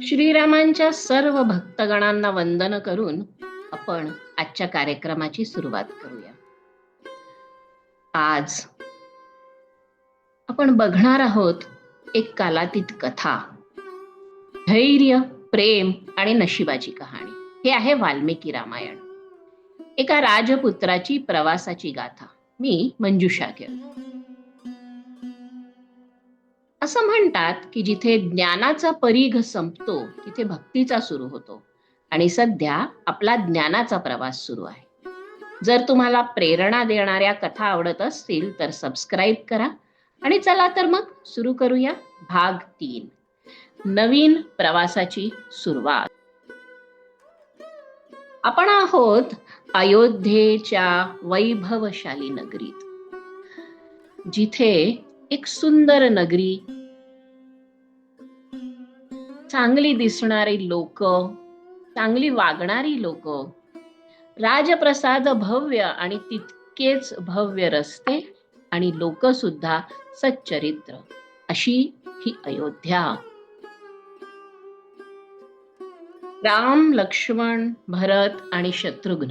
श्रीरामांच्या सर्व भक्तगणांना वंदन करून आपण आजच्या कार्यक्रमाची सुरुवात करूया. आज आपण बघणार आहोत एक कालातीत कथा. धैर्य प्रेम आणि नशिबाची कहाणी. हे आहे वाल्मिकी रामायण. एका राजपुत्राची प्रवासाची गाथा. मी मंजुषा केळकर. असं म्हणतात की जिथे ज्ञानाचा परीघ संपतो तिथे भक्तीचा सुरू होतो. आणि सध्या आपला ज्ञानाचा प्रवास सुरू आहे. जर तुम्हाला प्रेरणा देणाऱ्या कथा आवडत असतील तर सबस्क्राईब करा. आणि चला तर मग सुरू करूया भाग तीन. नवीन प्रवासाची सुरुवात. आपण आहोत अयोध्येच्या वैभवशाली नगरीत. जिथे एक सुंदर नगरी. चांगली दिसणारी लोक चांगली वागणारी लोक. राजप्रसाद भव्य आणि तितकेच भव्य रस्ते आणि लोक सुद्धा सच्चरित्र. अशी ही अयोध्या. राम लक्ष्मण भरत आणि शत्रुघ्न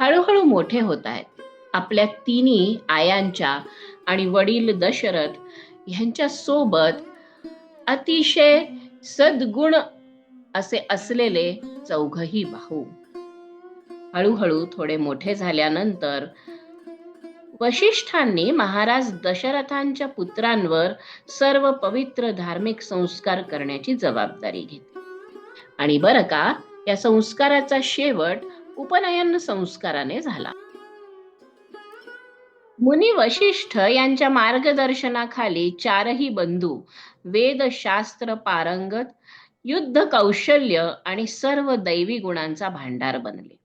हळूहळू मोठे होत आहेत. आपल्या तिन्ही आयांच्या आणि वडील दशरथ यांच्या सोबत अतिशय सद्गुण असे असलेले चौघही भाऊ. हळूहळू थोडे मोठे झाल्यानंतर वशिष्ठांनी महाराज दशरथांच्या पुत्रांवर सर्व पवित्र धार्मिक संस्कार करण्याची जबाबदारी घेतली. आणि बरं का या संस्काराचा शेवट उपनयन संस्काराने झाला. मुनी वशिष्ठ यांच्या मार्गदर्शनाखाली चारही बंधू वेदशास्त्र पारंगत युद्ध कौशल्य आणि सर्व दैवी गुणांचा भांडार बनले.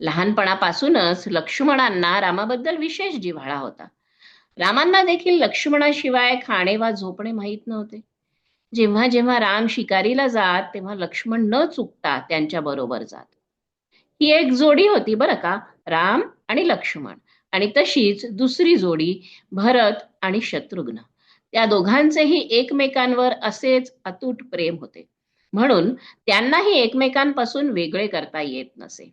लहानपणापासूनच लक्ष्मणांना रामाबद्दल विशेष जिव्हाळा होता. रामांना देखील लक्ष्मणाशिवाय खाणे वा झोपणे माहीत नव्हते. जेव्हा जेव्हा राम शिकारीला जात तेव्हा लक्ष्मण न चुकता त्यांच्या बरोबर जात. ही एक जोडी होती बरं का राम आणि लक्ष्मण. आणि तशीच दुसरी जोडी भरत आणि शत्रुघ्न. त्या दोघांचेही एकमेकांवर असेच अतूट प्रेम होते. म्हणून त्यांनाही एकमेकांपासून वेगळे करता येत नसे.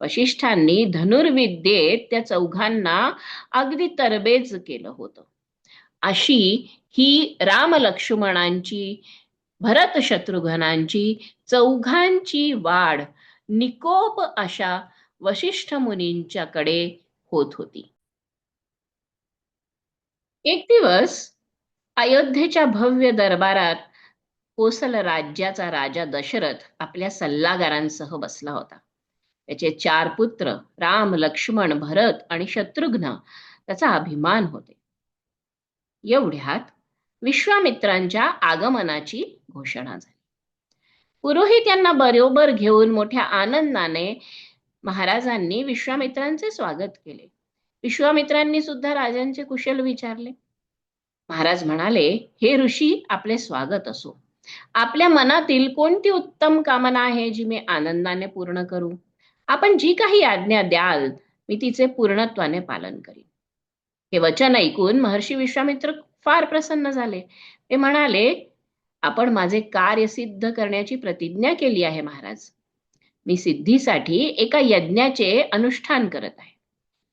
वशिष्ठांनी धनुर्विद्येत त्या चौघांना अगदी तरबेज केलं होतं. अशी ही राम लक्ष्मणांची भरत शत्रुघ्नांची चौघांची वाढ निकोप अशा वशिष्ठ मुनींच्याकडे होत होती. एक दिवस अयोध्येच्या भव्य दरबारात कोसल राज्याचा राजा दशरथ आपल्या सल्लागारांसह बसला होता. त्याचे चार पुत्र राम लक्ष्मण भरत आणि शत्रुघ्न त्याचा अभिमान होते. एवढ्यात विश्वामित्रांच्या आगमनाची घोषणा झाली. पुरोहित यांना बरोबर घेऊन मोठ्या आनंदाने महाराजांनी विश्वामित्रांचे स्वागत केले. विश्वामित्रांनी सुद्धा राजांचे कुशल विचारले. महाराज म्हणाले हे ऋषी आपले स्वागत असो. आपल्या मनातील कोणती उत्तम कामना आहे जी मी आनंदाने पूर्ण करू? आपण जी काही आज्ञा द्याल मी तिचे पूर्णत्वाने पालन करीन. हे वचन ऐकून महर्षी विश्वामित्र फार प्रसन्न झाले. ते म्हणाले आपण माझे कार्य सिद्ध करण्याची प्रतिज्ञा केली आहे महाराज. मी सिद्धीसाठी एका यज्ञाचे अनुष्ठान करत आहे.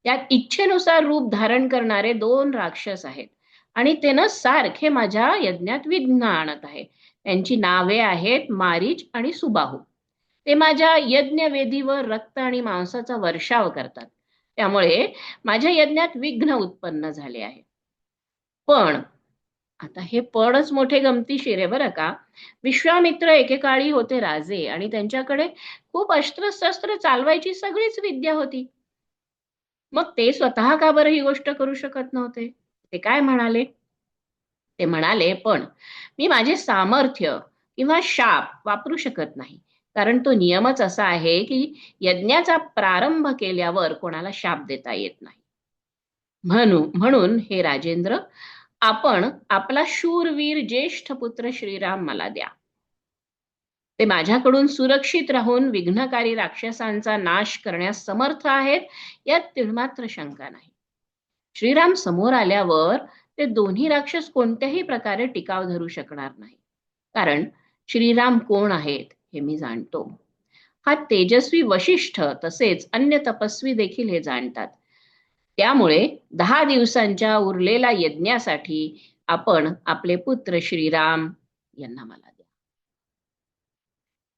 त्यात इच्छेनुसार रूप धारण करणारे दोन राक्षस आहेत. आणि ते सारखे माझ्या यज्ञात विघ्न आणत आहे. त्यांची नावे आहेत मारीच आणि सुबाहू. ते माझ्या यज्ञ वेदीवर रक्त आणि मांसाचा वर्षाव करतात. त्यामुळे माझ्या यज्ञात विघ्न उत्पन्न झाले आहे. पण आता हे पणच मोठे गमतीशीर आहे बरं का? विश्वामित्र एकेकाळी होते राजे आणि त्यांच्याकडे खूप अस्त्रशस्त्र चालवायची सगळीच विद्या होती. मग ते स्वतः का बरं ही गोष्ट करू शकत नव्हते? ते काय म्हणाले? ते म्हणाले पण मी माझे सामर्थ्य किंवा शाप वापरू शकत नाही. कारण तो नियमच असा आहे की यज्ञाचा प्रारंभ केल्यावर कोणाला शाप देता येत नाही. म्हणून म्हणून हे राजेंद्र आपण आपला शूरवीर ज्येष्ठ पुत्र श्रीराम मला द्या. ते माझ्याकडून सुरक्षित राहून विघ्नकारी राक्षसांचा नाश करण्यास समर्थ आहेत यात तिळमात्र शंका नाही. श्रीराम समोर आल्यावर ते दोन्ही राक्षस कोणत्याही प्रकारे टिकाव धरू शकणार नाही. कारण श्रीराम कोण आहेत हे मी जाणतो. हा तेजस्वी वशिष्ठ तसेच अन्य तपस्वी देखील हे जाणतात. त्यामुळे दहा दिवसांच्या उरलेल्या यज्ञासाठी आपण आपले पुत्र श्रीराम यांना मला द्या.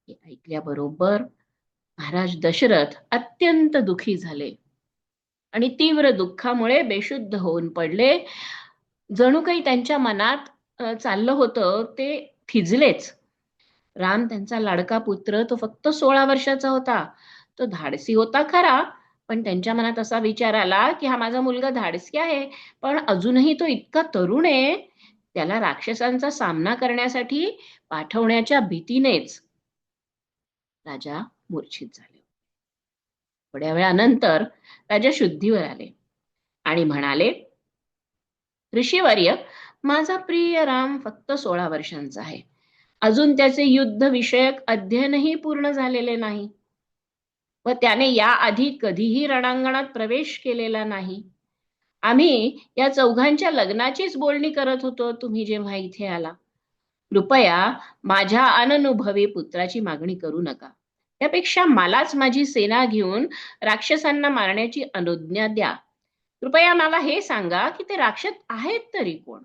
हे ऐकल्याबरोबर महाराज दशरथ अत्यंत दुखी झाले आणि तीव्र दुःखामुळे बेशुद्ध होऊन पडले. जणू काही त्यांच्या मनात चाललं होतं ते थिजलेच. राम त्यांचा लाडका पुत्र तो फक्त सोळा वर्षाचा होता. तो धाडसी होता खरा पण त्यांच्या मनात असा विचार आला की हा माझा मुलगा धाडसी आहे पण अजूनही तो इतका तरुण आहे त्याला राक्षसांचा सामना करण्यासाठी पाठवण्याच्या भीतीनेच राजा मूर्छित झाले. थोड्या वेळानंतर राजा शुद्धीवर आले आणि म्हणाले ऋषीवर्य माझा प्रिय राम फक्त सोळा वर्षांचा आहे. अजून त्याचे युद्ध विषयक अध्ययनही पूर्ण झालेले नाही. व त्याने याआधी कधीही रणांगणात प्रवेश केलेला नाही. आम्ही या चौघांच्या लग्नाचीच बोलणी करत होतो तुम्ही जेव्हा इथे आला. कृपया माझ्या अननुभवी पुत्राची मागणी करू नका. त्यापेक्षा मलाच माझी सेना घेऊन राक्षसांना मारण्याची अनुज्ञा द्या. कृपया मला हे सांगा की ते राक्षस आहेत तरी कोण?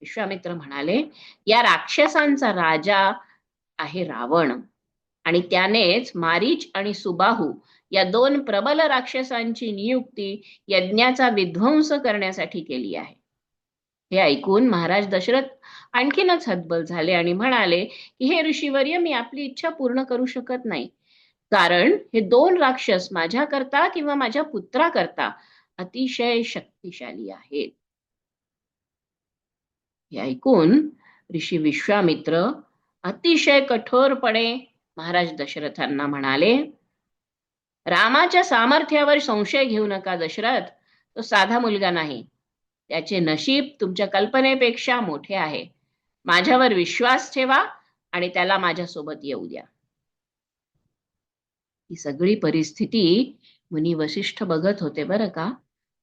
विश्वामित्र म्हणाले या राक्षसांचा राजा आहे रावण. आणि त्यानेच मारीच आणि सुबाहू या दोन प्रबल राक्षसांची नियुक्ती यज्ञाचा विध्वंस करण्यासाठी केली आहे. हे ऐकून महाराज दशरथ आणखीनच हतबल झाले आणि म्हणाले की हे ऋषीवर्य मी आपली इच्छा पूर्ण करू शकत नाही. कारण हे दोन राक्षस माझ्या करता किंवा माझ्या पुत्रा करता अतिशय शक्तिशाली आहेत. हे ऐकून ऋषी विश्वामित्र अतिशय कठोरपणे महाराज दशरथांना म्हणाले रामाच्या सामर्थ्यावर संशय घेऊ नका दशरथ तो साधा मुलगा नाही. त्याचे नशीब तुमच्या कल्पनेपेक्षा मोठे आहे. माझ्यावर विश्वास ठेवा आणि त्याला माझ्यासोबत येऊ द्या. ही सगळी परिस्थिती मुनी वशिष्ठ बघत होते बरं का?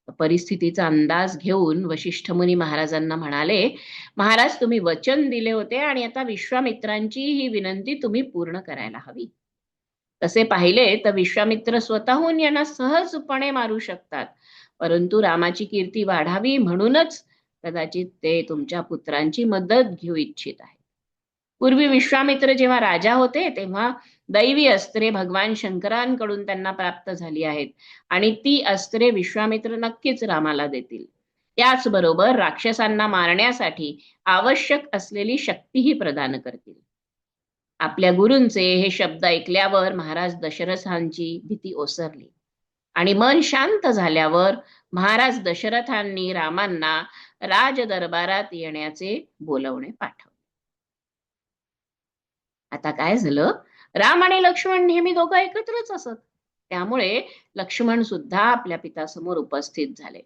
परिस्थितीचा अंदाज घेऊन वशिष्ठ मुनी महाराजांना म्हणाले महाराज तुम्ही वचन दिले होते आणि आता विश्वामित्रांची ही विनंती तुम्ही पूर्ण करायला हवी. तसे पाहिले तर विश्वामित्र स्वतःहून यांना सहजपणे मारू शकतात. परंतु रामाची कीर्ती वाढावी म्हणूनच कदाचित ते तुमच्या पुत्रांची मदत घेऊ इच्छित आहे पूर्वी विश्वामित्र जेव्हा राजा होते तेव्हा दैवी अस्त्रे भगवान शंकरांकडून त्यांना प्राप्त झाली आहेत. आणि ती अस्त्रे विश्वामित्र नक्कीच रामाला देतील. त्याचबरोबर राक्षसांना मारण्यासाठी आवश्यक असलेली शक्तीही प्रदान करतील. आपल्या गुरूंचे हे शब्द ऐकल्यावर महाराज दशरथांची भीती ओसरली. आणि मन शांत झाल्यावर महाराज दशरथांनी रामांना राज दरबारात येण्याचे बोलवणे पाठवले. आता काय झालं? राम आणि लक्ष्मण नेहमी दोघं एकत्रच असत. त्यामुळे लक्ष्मण सुद्धा आपल्या पितासमोर उपस्थित झाले.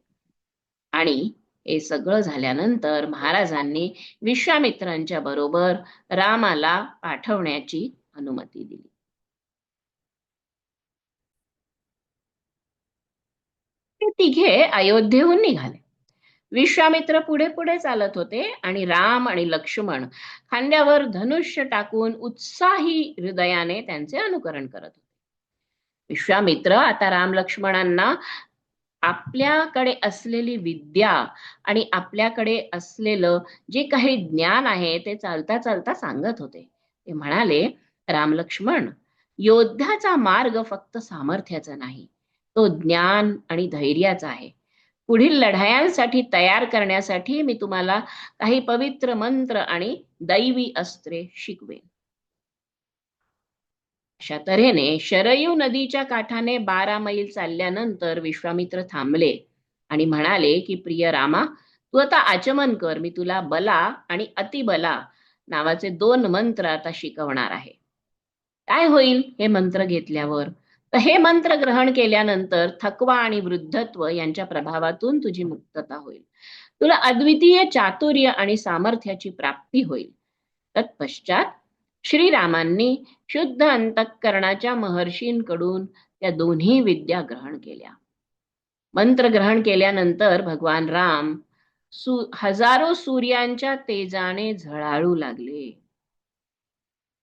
आणि हे सगळं झाल्यानंतर महाराजांनी विश्वामित्रांच्या बरोबर रामाला पाठवण्याची अनुमती दिली. ते तिघे अयोध्येहून निघाले. विश्वामित्र पुढे पुढे चालत होते आणि राम आणि लक्ष्मण खांद्यावर धनुष्य टाकून उत्साही हृदयाने त्यांचे अनुकरण करत होते. विश्वामित्र आता राम लक्ष्मणांना आपल्याकडे असलेली विद्या आणि आपल्याकडे असलेलं जे काही ज्ञान आहे ते चालता चालता सांगत होते. ते म्हणाले राम लक्ष्मण योद्ध्याचा मार्ग फक्त सामर्थ्याचा नाही. तो ज्ञान आणि धैर्याचा आहे. पुढील लढायांसाठी तयार करण्यासाठी मी तुम्हाला काही पवित्र मंत्र आणि दैवी अस्त्रे शिकवेन. अशा तऱ्हेने शरयू नदीच्या काठाने बारा मैल चालल्यानंतर विश्वामित्र थांबले आणि म्हणाले की प्रिय रामा तू आता आचमन कर. मी तुला बला आणि अतिबला नावाचे दोन मंत्र आता शिकवणार आहे. काय होईल? हे मंत्र घेतल्यावर तर हे मंत्र ग्रहण केल्यानंतर थकवा आणि वृद्धत्व यांच्या प्रभावातून तुझी मुक्तता होईल. तुला अद्वितीय चातुर्य आणि सामर्थ्याची प्राप्ती होईल. तत्पश्चात श्रीरामांनी शुद्ध अंतःकरणाच्या महर्षींकडून त्या दोन्ही विद्या ग्रहण केल्या. मंत्र ग्रहण केल्यानंतर भगवान राम सु हजारो सूर्यांच्या तेजाने झळाळू लागले.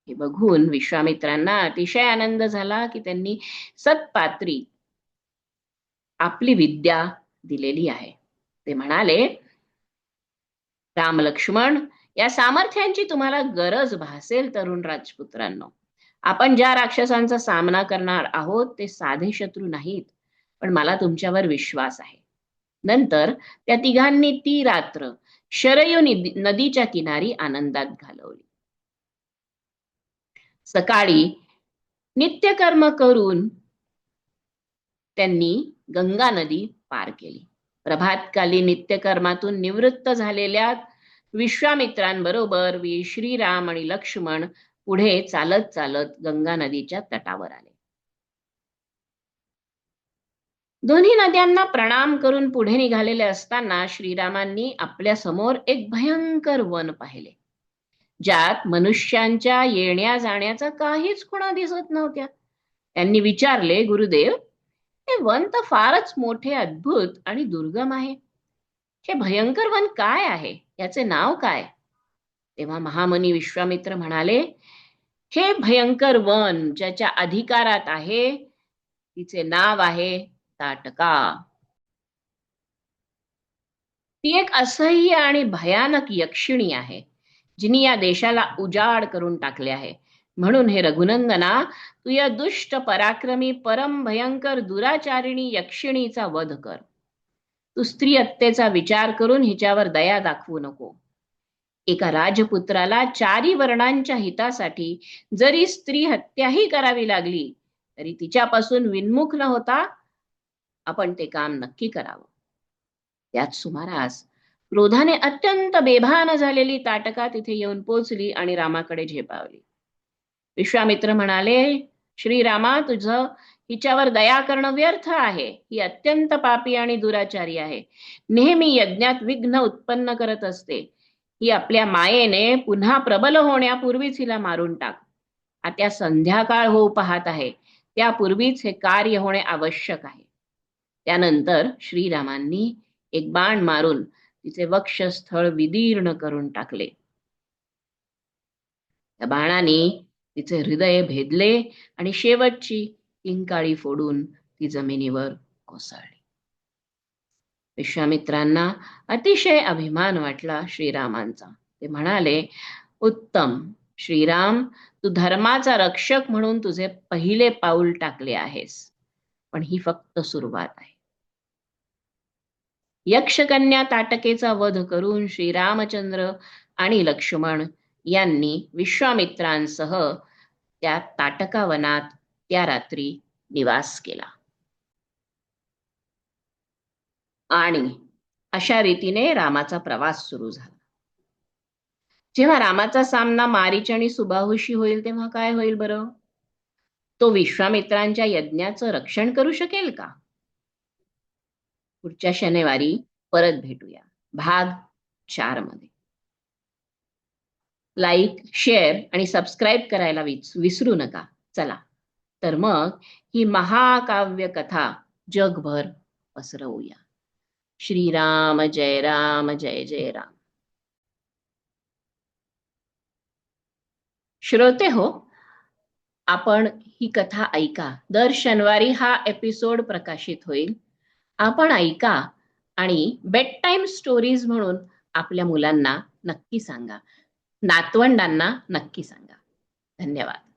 हे बघून विश्वामित्रांना अतिशय आनंद झाला की त्यांनी सत्पात्री आपली विद्या दिलेली आहे. ते म्हणाले राम लक्ष्मण या सामर्थ्यांची तुम्हाला गरज भासेल तरुण राजपुत्रांनो. आपण ज्या राक्षसांचा सामना करणार आहोत ते साधे शत्रू नाहीत पण मला तुमच्यावर विश्वास आहे. नंतर त्या तिघांनी ती रात्र शरयू नदीच्या किनारी आनंदात घालवली. सकाळी नित्यकर्म करून त्यांनी गंगा नदी पार केली. प्रभातकाली नित्यकर्मातून निवृत्त झालेल्या विश्वामित्रांबरोबर श्रीराम आणि लक्ष्मण पुढे चालत चालत गंगा नदीच्या तटावर आले. दोन्ही नद्यांना प्रणाम करून पुढे निघालेले असताना श्रीरामांनी आपल्यासमोर एक भयंकर वन पाहिले. ज्यात मनुष्यांच्या येण्या जाण्याचा काहीच खुणा दिसत नव्हत्या. त्यांनी विचारले गुरुदेव हे वन तर फारच मोठे अद्भुत आणि दुर्गम आहे. हे भयंकर वन काय आहे? याचे नाव काय? तेव्हा महामनी विश्वामित्र म्हणाले हे भयंकर वन ज्याच्या अधिकारात आहे तिचे नाव आहे ताटका. ती एक असह्य आणि भयानक यक्षिणी आहे. जिनी या देशाला उजाड करून टाकले आहे. म्हणून हे रघुनंदना तू या दुष्ट पराक्रमी परम भयंकर दुराचारिणी यक्षिणीचा वध कर. तू स्त्री हत्येचा विचार करून हिच्यावर दया दाखवू नको. एका राजपुत्राला चारी वर्णांच्या हितासाठी जरी स्त्री हत्याही करावी लागली तरी तिच्यापासून विन्मुख न होता आपण ते काम नक्की करावं. त्याच सुमारास क्रोधाने अत्यंत बेभान झालेली ताटका तिथे येऊन पोचली आणि रामाकडे झेपावली. विश्वामित्र म्हणाले श्रीरामा तुझं हिच्यावर दया करणं व्यर्थ आहे. ही अत्यंत पापी आणि दुराचारी आहे. नेहमी यज्ञात विघ्न उत्पन्न करत असते. ही आपल्या मायेने पुन्हा प्रबल होण्यापूर्वीच हिला मारून टाक. आता संध्याकाळ होऊ पाहत आहे. त्यापूर्वीच हे कार्य होणे आवश्यक आहे. त्यानंतर श्रीरामांनी एक बाण मारून तिचे वक्षस्थळ विदीर्ण करून टाकले. त्या बाणाने तिचे हृदय भेदले आणि शेवटची किंकाळी फोडून ती जमिनीवर कोसळली. विश्वामित्रांना अतिशय अभिमान वाटला श्रीरामांचा. ते म्हणाले उत्तम श्रीराम तू धर्माचा रक्षक म्हणून तुझे पहिले पाऊल टाकले आहेस पण ही फक्त सुरुवात आहे. यक्षकन्या ताटकेचा वध करून श्रीरामचंद्र आणि लक्ष्मण यांनी विश्वामित्रांसह त्या ताटकावनात त्या रात्री निवास केला. आणि अशा रीतीने रामाचा प्रवास सुरू झाला. जेव्हा रामाचा सामना मारीच आणि सुबाहुशी होईल तेव्हा काय होईल बरं? तो विश्वामित्रांच्या यज्ञाचं रक्षण करू शकेल का? पुढच्या शनिवारी परत भेटूया. भाग चारमध्ये. लाईक शेअर आणि सबस्क्राईब करायला विसरू नका. चला. तर मग ही महाकाव्य कथा जगभर पसरवूया. श्रीराम जय राम जय जय राम. श्रोते हो आपण ही कथा ऐका. दर शनिवारी हा एपिसोड प्रकाशित होईल. आपण ऐका आणि बेड टाईम स्टोरीज म्हणून आपल्या मुलांना नक्की सांगा. नातवंडांना नक्की सांगा. धन्यवाद.